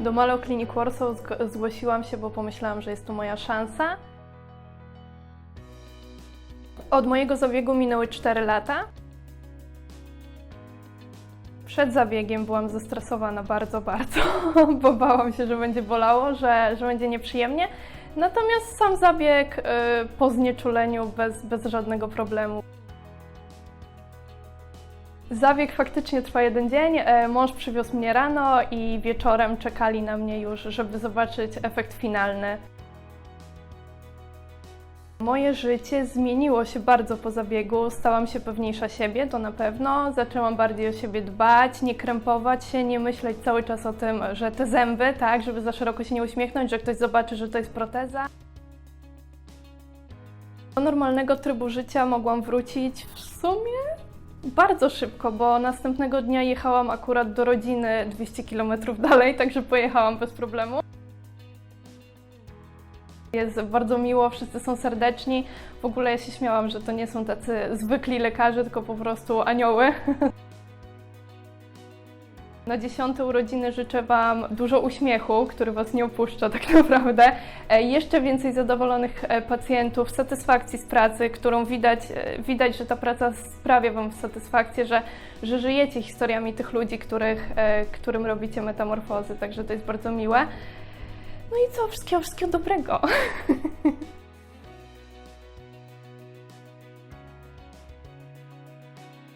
Do Malo Clinic Warsaw zg- zgłosiłam się, bo pomyślałam, że jest to moja szansa. Od mojego zabiegu minęły 4 lata. Przed zabiegiem byłam zestresowana bardzo, bardzo, bo bałam się, że będzie bolało, że, że będzie nieprzyjemnie. Natomiast sam zabieg y, po znieczuleniu bez, bez żadnego problemu. Zabieg faktycznie trwa jeden dzień. E, Mąż przywiózł mnie rano i wieczorem czekali na mnie już, żeby zobaczyć efekt finalny. Moje życie zmieniło się bardzo po zabiegu. Stałam się pewniejsza siebie, to na pewno. Zaczęłam bardziej o siebie dbać, nie krępować się, nie myśleć cały czas o tym, że te zęby, tak, żeby za szeroko się nie uśmiechnąć, że ktoś zobaczy, że to jest proteza. Do normalnego trybu życia mogłam wrócić w sumie bardzo szybko, bo następnego dnia jechałam akurat do rodziny 200 km dalej, także pojechałam bez problemu. Jest bardzo miło, wszyscy są serdeczni. W ogóle ja się śmiałam, że to nie są tacy zwykli lekarze, tylko po prostu anioły. Na dziesiąte urodziny życzę Wam dużo uśmiechu, który Was nie opuszcza tak naprawdę. E, Jeszcze więcej zadowolonych e, pacjentów, satysfakcji z pracy, którą widać, e, widać że ta praca sprawia Wam satysfakcję, że, że żyjecie historiami tych ludzi, których, którym robicie metamorfozy, także to jest bardzo miłe. No i co, wszystkiego, wszystkiego dobrego.